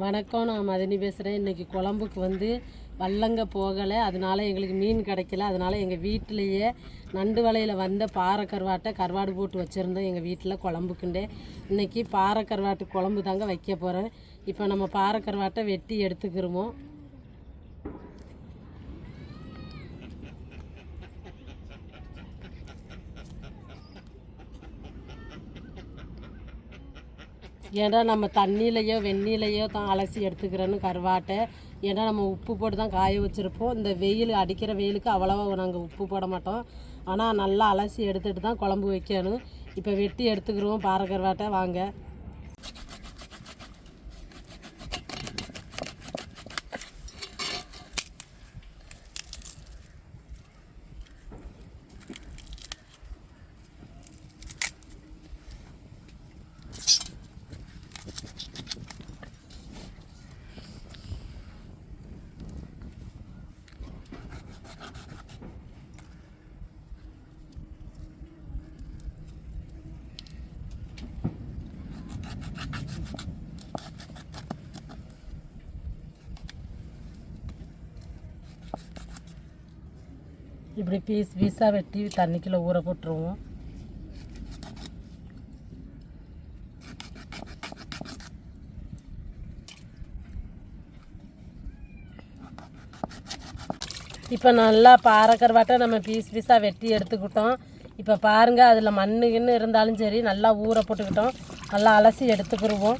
வணக்கம் நான் மதினி பேசுகிறேன் இன்றைக்கி குழம்புக்கு வந்து வல்லங்க போகலை. அதனால எங்களுக்கு மீன் கிடைக்கல. அதனால் எங்கள் வீட்டிலையே நண்டு வலையில் வந்த பாறை கருவாட்டை கருவாடு போட்டு வச்சுருந்தோம். எங்கள் வீட்டில் குழம்புக்குண்டே. இன்றைக்கி பாறை கருவாட்டு குழம்பு தாங்க வைக்க போகிறேன் இப்போ நம்ம பாறை கருவாட்டை வெட்டி எடுத்துக்கிறோமோ ஏன்னா நம்ம தண்ணியிலையோ வெந்நிலையோ தான் அலசி எடுத்துக்கிறோன்னு கருவாட்டை. ஏன்னா நம்ம உப்பு போட்டு தான் காய வச்சுருப்போம். இந்த வெயில் அடிக்கிற வெயிலுக்கு அவ்வளோவா நாங்கள் உப்பு போட மாட்டோம். ஆனால் நல்லா அலசி எடுத்துகிட்டு தான் குழம்பு வைக்கணும். இப்போ வெட்டி எடுத்துக்கிறோம். பாறை கருவாட்டை வாங்க. இப்படி பீஸ் பீஸாக வெட்டி தண்ணிக்குள்ளே ஊற போட்டுருவோம். இப்போ நல்லா பாறைக்கருவாட்டை நம்ம பீஸ் பீஸாக வெட்டி எடுத்துக்கிட்டோம். இப்போ பாருங்கள் அதில் மண்ணு கிண்ணு இருந்தாலும் சரி நல்லா ஊற போட்டுக்கிட்டோம். நல்லா அலசி எடுத்துக்கிடுவோம்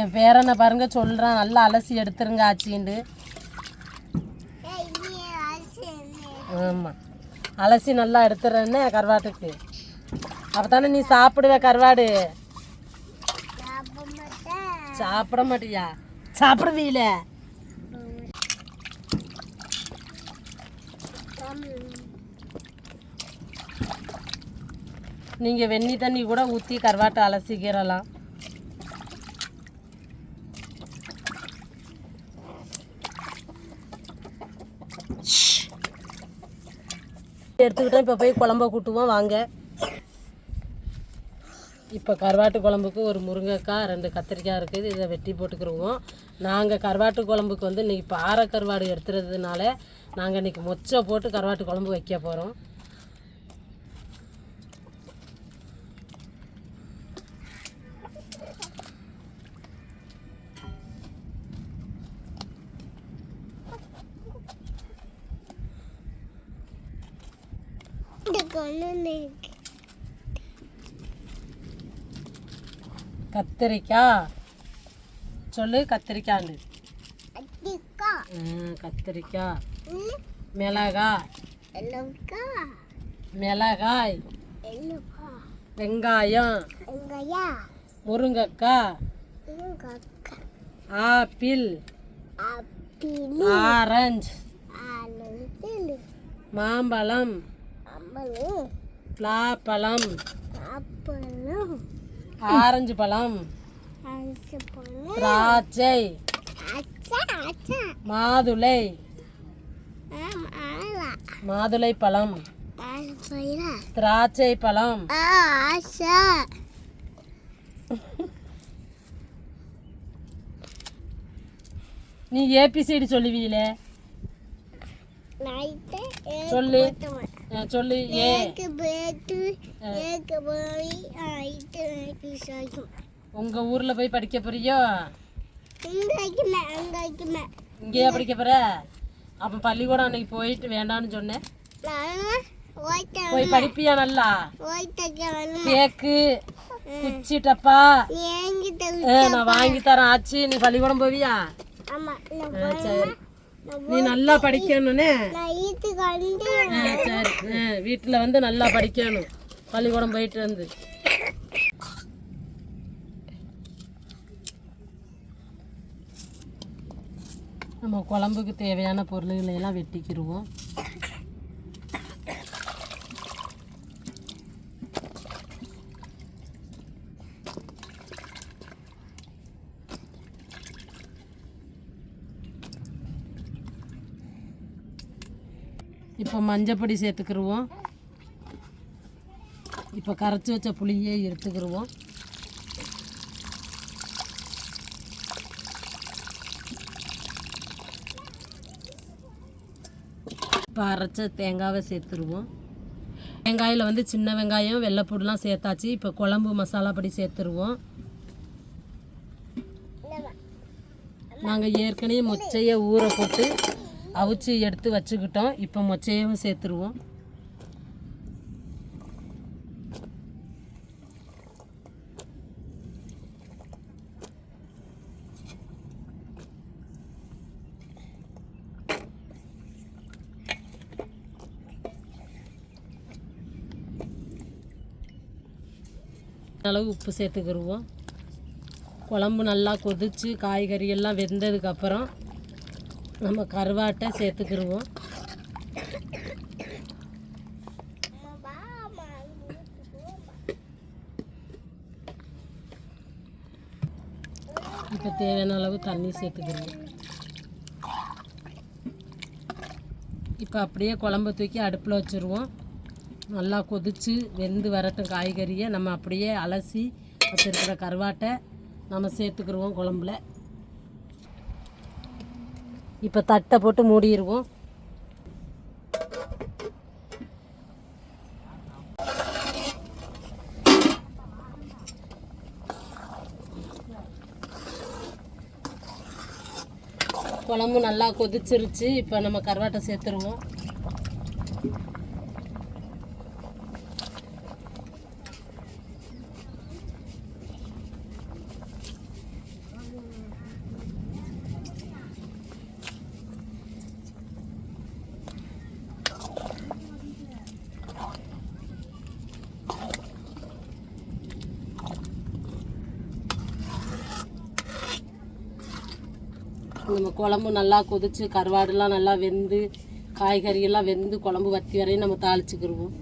என் பேரனை பாருங்க சொல்கிறான் நல்லா அலசி எடுத்துருங்க ஆச்சின்ட்டு. ஆமாம் அலசி நல்லா எடுத்துறேன்னு கருவாட்டுக்கு. அப்போ தானே நீ சாப்பிடுவ கருவாடு? சாப்பிட மாட்டியா? சாப்பிடுவீல? நீங்கள் வெந்நி தண்ணி கூட ஊற்றி கருவாட்டை அலசிக்கிறலாம். எடுத்துக்கிட்டோம் இப்போ போய் குழம்ப கூட்டுவோம் வாங்க. இப்போ கருவாட்டு குழம்புக்கு ஒரு முருங்கைக்காய் ரெண்டு கத்திரிக்காய் இருக்குது. இதை வெட்டி போட்டுக்கிருவோம். நாங்கள் கருவாட்டு குழம்புக்கு வந்து இன்றைக்கி பாறை கருவாடு எடுத்துறதுனால நாங்கள் இன்றைக்கி மொச்சை போட்டு கருவாட்டு குழம்பு வைக்க போகிறோம் கத்திரிக்காய் சொல்லு கத்திரிக்காய்னு ம், கத்திரிக்காய் மிளகாய். மிளகாய் வெங்காயம். முருங்கைக்காய் ஆப்பிள். ஆரஞ்சு. மாம்பழம். பலாப்பழம் ஆரஞ்சு பழம். திராட்சை. மாதுளை. மாதுளை. பழம். திராட்சை பழம். நீ ஏபிசிடி சொல்லுவீங்களே? சொல்லு. சொல்லு ஏ உங்க ஊர்ல போய் படிக்க போறியோ? இங்கேயா படிக்க போற? அப்ப பள்ளிக்கூடம் அன்னைக்கு போயிட்டு வேண்டாம்னு சொன்னேன். போய் படிப்பியா நல்லா? கேக்கு குச்சி டப்பா? நான் வாங்கி தரேன் ஆச்சு. நீ பள்ளிக்கூடம் போவியா? சரி. நீ நல்லா படிக்கணும்னே. சரி. வீட்டில் வந்து நல்லா படிக்கணும். பள்ளிக்கூடம் போயிட்டு வந்து. நம்ம குழம்புக்கு தேவையான பொருள்களை எல்லாம் வெட்டிக்கிருவோம். இப்போ மஞ்சப்பொடி சேர்த்துக்கிருவோம். இப்போ கரைச்சி வச்ச புளியே எடுத்துக்கிடுவோம் இப்போ அரைச்ச தேங்காவை சேர்த்துருவோம். வெங்காயில் வந்து சின்ன வெங்காயம் வெள்ளைப்பூடெலாம் சேர்த்தாச்சு. இப்போ குழம்பு மசாலா படி சேர்த்துருவோம். நாங்கள் ஏற்கனவே மொச்சையை ஊற போட்டு அவிச்சு எடுத்து வச்சுக்கிட்டோம். இப்போ மொச்சையும் சேர்த்துருவோம். அளவு உப்பு சேர்த்துக்கிடுவோம் குழம்பு நல்லா கொதித்து காய்கறி எல்லாம் வெந்ததுக்கப்புறம் நம்ம கருவாட்டை சேர்த்துக்கிடுவோம் இப்போ தேவையான அளவு தண்ணி சேர்த்துக்கிடுவோம் இப்போ அப்படியே குழம்பு தூக்கி அடுப்பில் வச்சுருவோம். நல்லா கொதித்து வெந்து வரட்டும் காய்கறியை. நம்ம அப்படியே அலசி வச்சுருக்கிற கருவாட்டை நம்ம சேர்த்துக்கிடுவோம் குழம்புல. இப்போ தட்டை போட்டு மூடிடுவோம் குழம்பு நல்லா கொதிச்சிருச்சு. இப்போ நம்ம கருவாட்டை சேர்த்துருவோம். நம்ம குழம்பு நல்லா கொதிச்சு கருவாடுலாம் நல்லா வெந்து காய்கறியெல்லாம் வெந்து குழம்பு வத்தி வரையும் நம்ம தாளிச்சுக்கிடுவோம்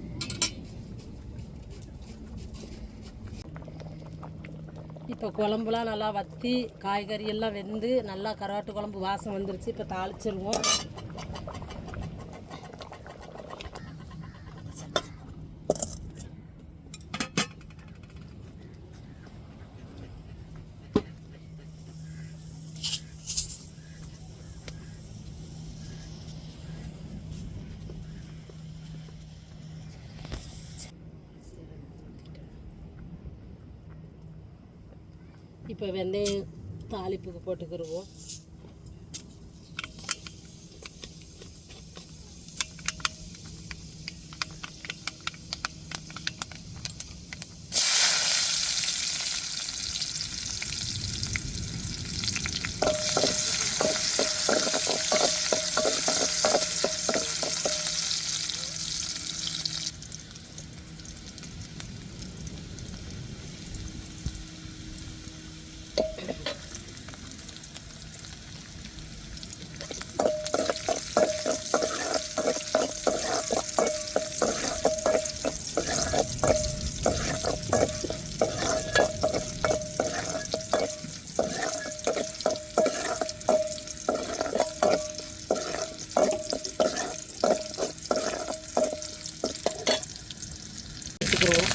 இப்போ குழம்புலாம் நல்லா வத்தி காய்கறியெல்லாம் வெந்து நல்லா கருவாட்டு குழம்பு வாசம் வந்துருச்சு. இப்போ தாளிச்சிருவோம். இப்போ வெந்தயம் தாளிப்புக்கு போட்டுக்கிடுவோம் எடுத்துக்கிடுவோம்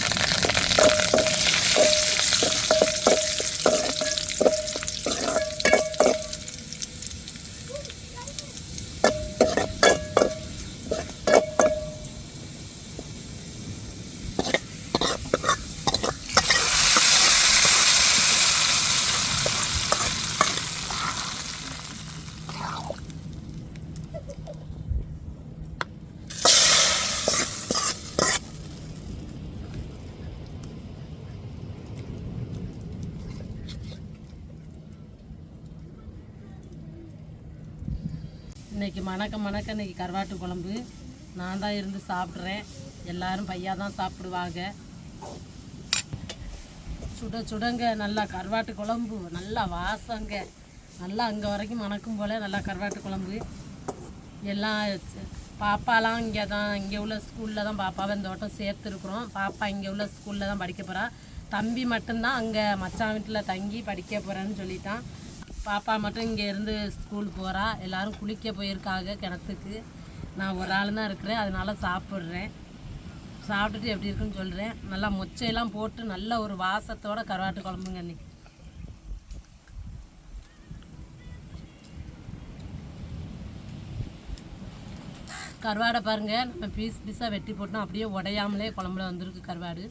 இன்னைக்கு மணக்க மணக்க இன்றைக்கி கருவாட்டு குழம்பு. நான் தான் இருந்து சாப்பிட்றேன். எல்லாரும் பையா தான் சாப்பிடுவாங்க. சுட சுடங்க நல்லா கருவாட்டு குழம்பு. நல்லா வாசங்க. நல்லா அங்கே வரைக்கும் மணக்கும் போல் நல்லா கருவாட்டு குழம்பு. எல்லாம் பாப்பாலாம் இங்கே தான் இங்கே உள்ள ஸ்கூலில் தான் பாப்பாவை இந்த வட்டம் சேர்த்துருக்குறோம். பாப்பா இங்கே உள்ள ஸ்கூலில் தான் படிக்க போகிறா தம்பி மட்டும்தான் அங்கே மச்சான் வீட்டில் தங்கி படிக்க போகிறேன்னு சொல்லிட்டான். பாப்பா மட்டும் இங்கேருந்து ஸ்கூல் போகிறா எல்லோரும் குளிக்க போயிருக்காங்க கிணத்துக்கு. நான் ஒரு ஆள் தான் இருக்கிறேன். அதனால சாப்பிட்றேன். சாப்பிட்டுட்டு எப்படி இருக்குன்னு சொல்கிறேன் நல்லா மொச்சையெல்லாம் போட்டு நல்ல ஒரு வாசத்தோட கருவாட்டு குழம்புங்க அன்றைக்கி கருவாடை பாருங்கள் நம்ம பீஸ் பீஸாக வெட்டி போட்டோம். அப்படியே உடையாமலே குழம்புல வந்திருக்கு கருவாடு.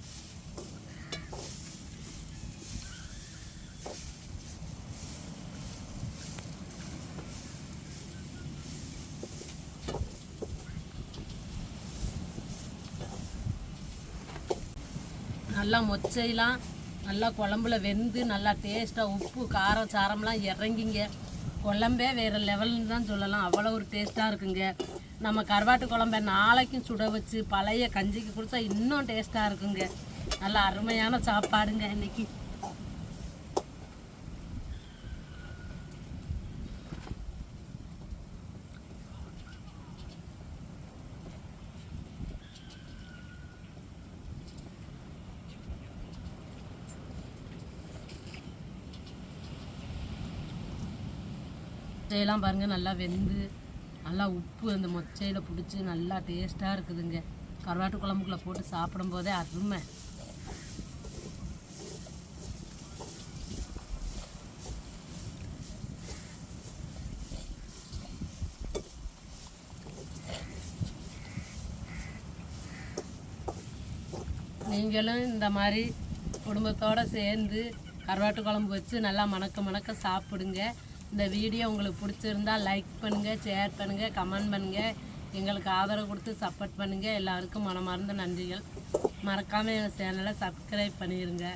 நல்லா மொச்சையெல்லாம் நல்லா குழம்புல வெந்து நல்லா டேஸ்ட்டாக உப்பு காரம் சாரம்லாம் இறங்கிங்க. குழம்பே வேறு லெவல்னு தான் சொல்லலாம். அவ்வளோ ஒரு டேஸ்ட்டாக இருக்குங்க. நம்ம கருவாட்டு குழம்ப நாளைக்கும் சுட வச்சு பழைய கஞ்சிக்கு குடித்தா இன்னும் டேஸ்ட்டாக இருக்குங்க. நல்லா அருமையான சாப்பாடுங்க இன்னைக்கு. மொச்சையெல்லாம் பாருங்க நல்லா வெந்து நல்லா உப்பு அந்த மொச்சையில் பிடிச்சி நல்லா டேஸ்ட்டாக இருக்குதுங்க. கருவாட்டு குழம்புக்குள்ளே போட்டு சாப்பிடும் போதே அருமை. நீங்களும் இந்த மாதிரி குடும்பத்தோடு சேர்ந்து கருவாட்டு குழம்பு வச்சு நல்லா மணக்க மணக்க சாப்பிடுங்க. இந்த வீடியோ உங்களுக்கு பிடிச்சிருந்தா லைக் பண்ணுங்கள் ஷேர் பண்ணுங்கள் கமெண்ட் பண்ணுங்கள் எங்களுக்கு ஆதரவு கொடுத்து சப்போர்ட் பண்ணுங்கள் எல்லாருக்கும் மனமார்ந்த நன்றிகள். மறக்காமல் எங்கள் சேனலை சப்ஸ்கிரைப் பண்ணிடுங்க